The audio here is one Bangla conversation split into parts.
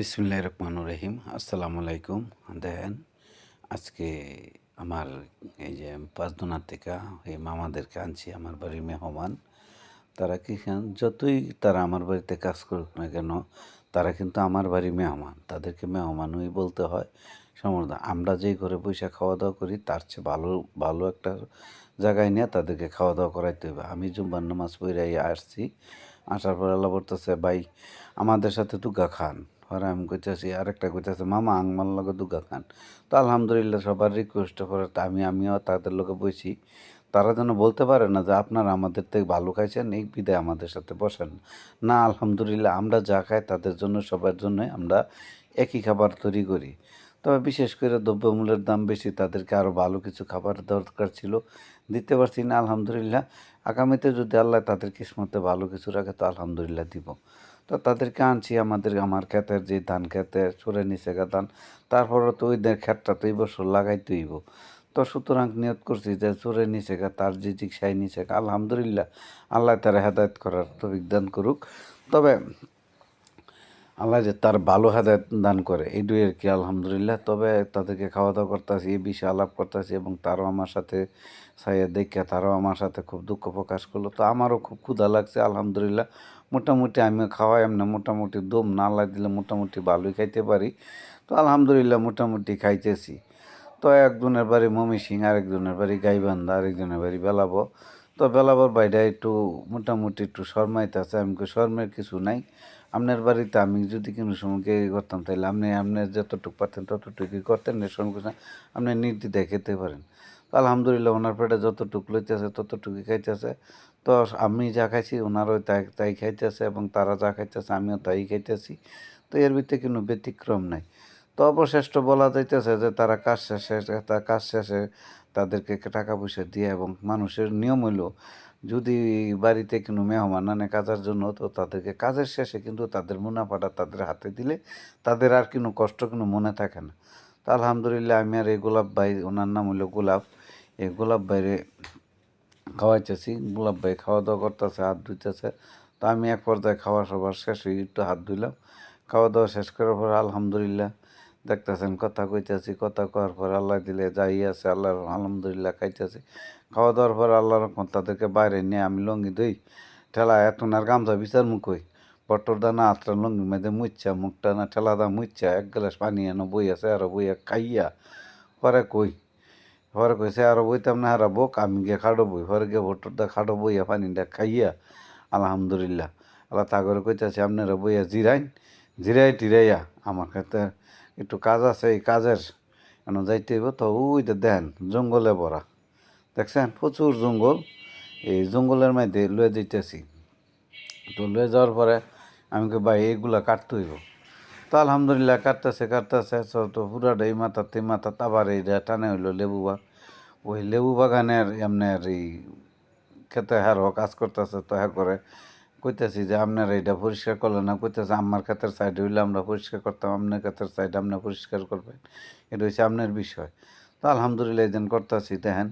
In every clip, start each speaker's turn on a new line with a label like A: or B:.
A: বিসমুল্লাহ রহমানুর রহিম। আসসালামু আলাইকুম। দেখেন, আজকে আমার এই যে পাঁচদোনার থেকে এই মামাদেরকে আনছি, আমার বাড়ির মেহমান। তারা কি যতই তারা আমার বাড়িতে কাজ করুক না কেন, তারা কিন্তু আমার বাড়ির মেহমান। তাদেরকে মেহমানই বলতে হয়। সমর্থ আমরা যেই ঘরে বসে খাওয়া দাওয়া করি, তার চেয়ে ভালো ভালো একটা জায়গায় নিয়ে তাদেরকে খাওয়া দাওয়া করাইতে হবে। আমি জুম্বার নামাজ পড়ে আসছি। আসার পর আল্লাহ বলতেছে, ভাই, আমাদের সাথে দুগা খান। পরে আমি কইতেছি, আরেকটা কইতেছে, মামা আংমার লগে দুগা খান। তো আলহামদুলিল্লাহ সবার রিকোয়েস্ট করে আমি, আমিও তাদের লোকে বইছি। তারা যেন বলতে পারে না যে, আপনারা আমাদের থেকে ভালো খাইছেন, এই বিদায় আমাদের সাথে বসেন। না, আলহামদুলিল্লাহ আমরা যা খাই তাদের জন্য, সবার জন্যই আমরা একই খাবার তৈরি করি। তবে বিশেষ করে দ্রব্যমূল্যের দাম বেশি, তাদেরকে আরও ভালো কিছু খাবার দরকার ছিল। দিতে পারছি না, আলহামদুলিল্লাহ। আগামীতে যদি আল্লাহ তাদের কিসমতে ভালো কিছু রাখে, তো আলহামদুলিল্লাহ দিব। তো তাদেরকে আনছি আমাদের, আমার ক্ষেতের যে ধান খেতে চড়ে নিচে ধান তারপরে তো ওই ক্ষেতটা তো এই বছর লাগাইতে হইব তো সুতরাং নিয়ত করছি যে চোরে নিচে তার যে চিকিৎসায় নিচে আলহামদুলিল্লাহ, আল্লাহ তারা হেদায়ত করার তো বিজ্ঞান করুক। তবে আল্লাহ যে তার ভালো হেদায়ত দান করে, এই আর কি, আলহামদুলিল্লাহ। তবে তাদেরকে খাওয়া দাওয়া করতেছি, এই বিষয়ে আলাপ করতেছি এবং তারও আমার সাথে সাইয়া দেখে তারাও আমার সাথে খুব দুঃখ প্রকাশ করল। তো আমারও খুব ক্ষুধা লাগছে, আলহামদুলিল্লাহ। মোটামুটি আমিও খাওয়াই এমনি, মোটামুটি দম না দিলে মোটামুটি ভালোই খাইতে পারি। তো আলহামদুলিল্লাহ মোটামুটি খাইতেছি। তো একজনের বাড়ি মমি সিং, আরেকজনের বাড়ি গাইবান্ধা, আরেকজনের বাড়ি বেলাবো। তো বেলাবর বাইরে একটু মোটামুটি একটু শর্মাইতেছে, আমি শর্মের কিছু নাই। আপনার বাড়িতে আমি যদি কোনো সময় কে করতাম তাহলে আপনি আপনার যতটুকু পারতেন ততটুকুই করতেন এর সঙ্গে আপনি নির্দ্বিধায় খেতে পারেন। তো আলহামদুলিল্লাহ ওনার পেটে যতটুকু লইতেছে, ততটুকুই খাইতেছে। তো আমি যা খাইছি ওনারও তাই তাই খাইতেছে এবং তারা যা খাইতেছে আমিও তাই খাইতেছি। তো এর ভিতরে কোনো ব্যতিক্রম নাই। তো অবশেষ্ট বলা যাইতেছে যে তারা কাজ শেষে তার কাজ শেষে তাদেরকে টাকা পয়সা দিয়ে এবং মানুষের নিয়ম হইল, যদি বাড়িতে কোনো মেহমান আনে কাজের জন্য, তো তাদেরকে কাজের শেষে কিন্তু তাদের মুনাফাটা তাদের হাতে দিলে তাদের আর কোনো কষ্ট কোনো মনে থাকে না। তো আলহামদুলিল্লাহ আমি আর এই গোলাপ ভাই, ওনার নাম হইল গোলাপ। এই গোলাপ ভাইরে খাওয়াইতেছি, গোলাপ ভাই খাওয়া দাওয়া করতেছে, হাত ধুইতেছে। তো আমি এক পর্যায়ে খাওয়া সবার শেষ একটু হাত ধুইলাম। খাওয়া দাওয়া শেষ করার পর আলহামদুলিল্লাহ দেখতেছেন, কথা কইতেছি, কথা কওয়ার পর আল্লাহ দিলে যাই আছে, আল্লাহর আলহামদুলিল্লাহ খাইতেছি। খাওয়া দাওয়ার পর আল্লাহর তাদেরকে বাইরে নিয়ে আমি লঙ্গি দই ঠেলা এত আর গামছা বিচার মুখ হই বটর দানা আত্রা লঙ্গি মেয়েদের মুচ্ছা মুখটা না ঠেলা দা মুচ্ছা এক গ্লাস পানি এনে বই আছে, আরও বইয়া খাইয়া, পরে কই, পরে কইছে আরও বইতাম না হারা বোক, আমি গিয়ে খাটো বই, পরে গিয়ে ভোটর দা খাটো বইয়া পানিটা খাইয়া, আলহামদুলিল্লাহ। আল্লাহ তাগরে কইতেছে, আপনারা বইয়া জিরাইন, জিরাই টিরাইয়া, আমার ক্ষেত্রে একটু কাজ আছে, এই কাজের। কেন যাইতে হইব তো, ওই যে দেন জঙ্গলে ভরা। দেখছেন? প্রচুর জঙ্গল। এই জঙ্গলের মধ্যে লয়ে যেতেছি তো লয়ে যাওয়ার পরে আমি কে ভাই এইগুলা কাটতে হইব। তো আলহামদুলিল্লাহ কাটতেছে কাটতেছে। তো পুরাটা এই মাথা, তে মাথা তাবার এই টানে হইল লেবু বাগ ওই লেবু বাগানের এমনের এই খেতে হারও কাজ করতেছে, তো হ্যাঁ করে কইতেছি যে আপনারা এটা পরিষ্কার করলেন না, কইতেছে আমার খাতার সাইড হইলে আমরা পরিষ্কার করতাম, আপনার খাতার সাইড আপনার পরিষ্কার করবেন। এটা হচ্ছে আপনার বিষয়। তো আলহামদুলিল্লাহ এই দিন করতেছি, দেখেন।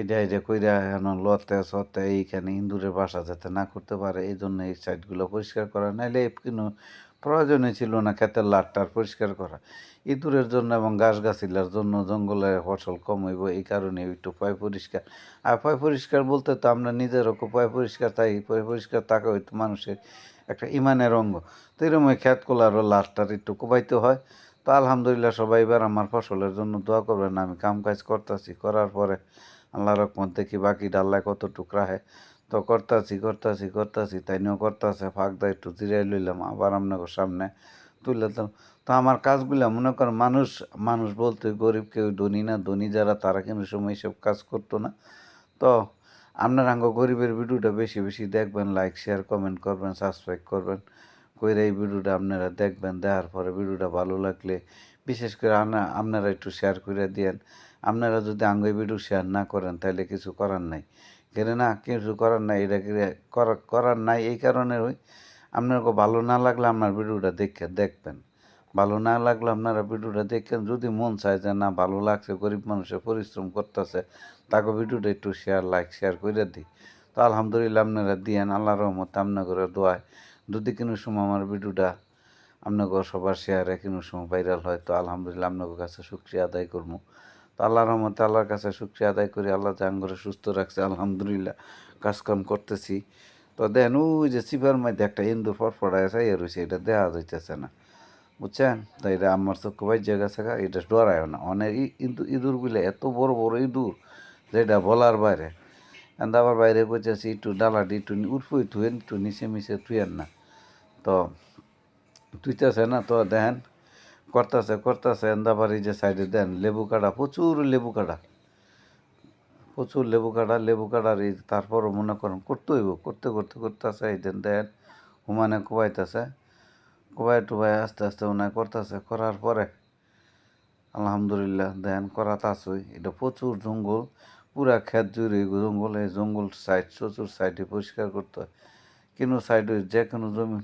A: এটা এটা কইরা এখন লতে সতে এইখানে ইন্দুরের বাসা যাতে না করতে পারে এই জন্য এই সাইডগুলো পরিষ্কার করা, নাইলে কিন্তু প্রয়োজনই ছিল না ক্ষেতের লাটটার পরিষ্কার করা। ইঁদুরের জন্য এবং গাছগাছিলার জন্য জঙ্গলে ফসল কম হইব, এই কারণে একটু পয় পরিষ্কার। আর পয় পরিষ্কার বলতে তো আমরা নিজেরও পয় পরিষ্কার তাই, পয় পরিষ্কার থাকা হইতো মানুষের একটা ইমানের অঙ্গ। তো এরকম খ্যাত কোলারও লাটটার একটু কোবাইতে হয়। তো আলহামদুলিল্লাহ সবাই এবার আমার ফসলের জন্য দোয়া করবেন, আমি কাম কাজ করতেছি। করার পরে আল্লাহ রকমত দেখি বাকি ডাল্লায় কত টুকরা হয় তো করতাছি করতাছি করতাছি, তাই নিয়েও করতেছে, ফাঁক দা একটু জিরাই লইলাম, আবার আপনাকে সামনে তুলে তো আমার কাজগুলো, মনে করেন মানুষ মানুষ বলতে গরিব কেউ ধনী না, ধনী যারা, তারা কিন্তু সময় সব কাজ করতো না। তো আপনার আঙ্গ গরিবের ভিডিওটা বেশি বেশি দেখবেন লাইক শেয়ার কমেন্ট করবেন সাবস্ক্রাইব করবেন, কইরা এই ভিডিওটা আপনারা দেখবেন, দেখার পরে ভিডিওটা ভালো লাগলে বিশেষ করে আপনারা একটু শেয়ার করে দিয়েন। আপনারা যদি আঙ্গ ভিডিও শেয়ার না করেন, তাহলে কিছু করার নাই। না, কিছু করার নাই, এটা করার নাই, এই কারণে ওই আপনার ভালো না লাগলে আপনার ভিডিওটা দেখে, দেখবেন। ভালো না লাগলে আপনারা ভিডিওটা দেখেন, যদি মন চায় যে না, ভালো লাগছে, গরিব মানুষের পরিশ্রম করতেছে, তাকে ভিডিওটা একটু শেয়ার লাইক শেয়ার করে দিই। তো আলহামদুলিল্লাহ আপনারা দিয়েন, আল্লাহ রহমত আপনার করে দোয়ায়। যদি কোনো সময় আমার ভিডিওটা আপনাকে সবার শেয়ারে কোনো সময় ভাইরাল হয়, তো আলহামদুলিল্লাহ আপনার কাছে শুক্রিয়া আদায় করব। তো আল্লাহর রহমতে আল্লাহর কাছে শুক্রিয়া আদায় করি। আল্লাহ জাঙ্গরে সুস্থ রাখছে, আলহামদুলিল্লাহ কাজকাম করতেছি। তো দেন ওই যে চিপার মধ্যে একটা ইন্দুর ফটফড়ায় এ রয়েছে, এটা দেওয়া যাইতেছে না। বুঝছেন? তো এটা আমার চোখে ভাই জায়গা থাকা এটা ডরায় না। অনেক কিন্তু ইঁদুরগুলো এত বড় বড় ইঁদুর, যেটা বলার বাইরে। আবার বাইরে কইতেছি, একটু ডালাটি একটু উঠফুই থুয়েন একটু নিচে মিশে থুয়েন না। তো তুইতেছে না। তো দেখেন করতেছে করতেছে এন্দাবার এই যে সাইডে দেন, লেবু কাটা প্রচুর লেবু কাটা প্রচুর লেবু কাটা লেবু কাটার এই, তারপরও মনে করেন, করতে হইব, করতে করতে, করতেছে, এই দেন দেন হুমানে কোবাইতেছে। কোবাই টুবাই আস্তে আস্তে ওনায় করতেছে, করার পরে, আলহামদুলিল্লাহ, দেন করা তাছই এটা প্রচুর জঙ্গল, পুরা ক্ষেত জুড়ে জঙ্গল, এই জঙ্গল সাইড প্রচুর সাইডে পরিষ্কার করতে হয়। কোনো সাইডে যে কোনো জমি